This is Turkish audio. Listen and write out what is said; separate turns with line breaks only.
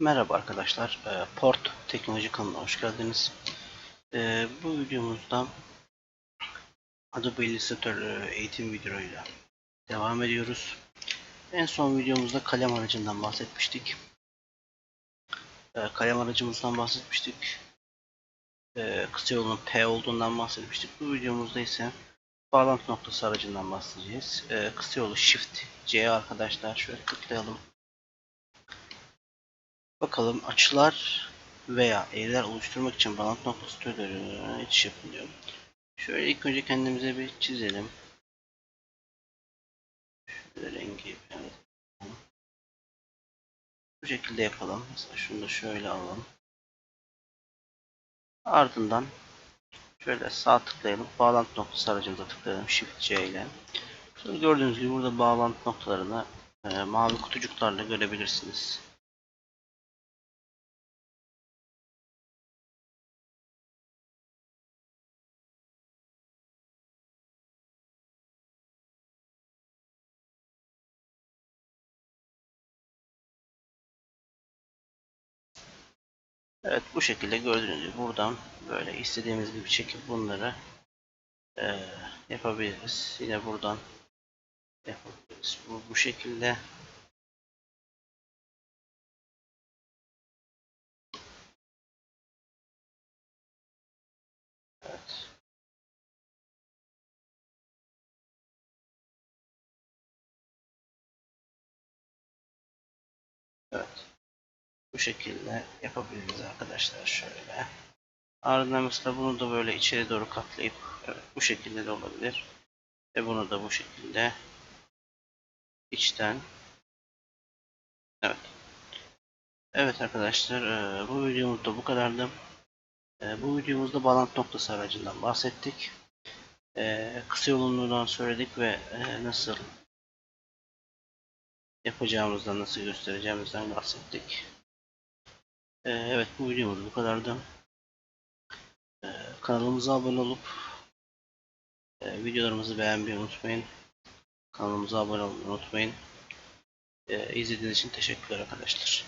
Merhaba arkadaşlar, e, Port Teknoloji kanalına hoş geldiniz. E, Bu videomuzda Adobe Illustrator e, eğitim videoyla devam ediyoruz. En son videomuzda kalem aracından bahsetmiştik. Kalem aracımızdan bahsetmiştik. Kısa yolun P olduğundan bahsetmiştik. Bu videomuzda ise bağlantı noktası aracından bahsedeceğiz. Kısa yolu Shift C arkadaşlar. Şöyle tıklayalım. Bakalım açılar veya eğriler oluşturmak için bağlantı noktası türleri geçiş yapılıyor. Şöyle ilk önce kendimize bir çizelim. Şöyle rengi evet. Bu şekilde yapalım. Mesela şunu da şöyle alalım. Ardından şöyle sağ tıklayalım. Bağlantı noktası aracımıza tıklayalım. Shift C ile. Şöyle gördüğünüz gibi burada bağlantı noktalarını e, mavi kutucuklarla görebilirsiniz. Evet bu şekilde gördüğünüz gibi buradan böyle istediğimiz gibi çekip bunları e, yapabiliriz. Yine buradan yapabiliriz. Bu, bu şekilde Evet. Evet. Bu şekilde yapabiliriz arkadaşlar şöyle. Ardından mesela bunu da böyle içeri doğru katlayıp evet, bu şekilde de olabilir. Ve bunu da bu şekilde içten Evet. Evet arkadaşlar e, bu videomuzda bu kadardı. E, Bu videomuzda bağlantı noktası aracından bahsettik. E, Kısa yolundan söyledik ve nasıl yapacağımızdan, nasıl göstereceğimizden bahsettik. Ee, Evet bu videomuz bu kadardı. Ee, Kanalımıza abone olup e, videolarımızı beğenmeyi unutmayın. Kanalımıza abone olmayı unutmayın. Ee, İzlediğiniz için teşekkürler arkadaşlar.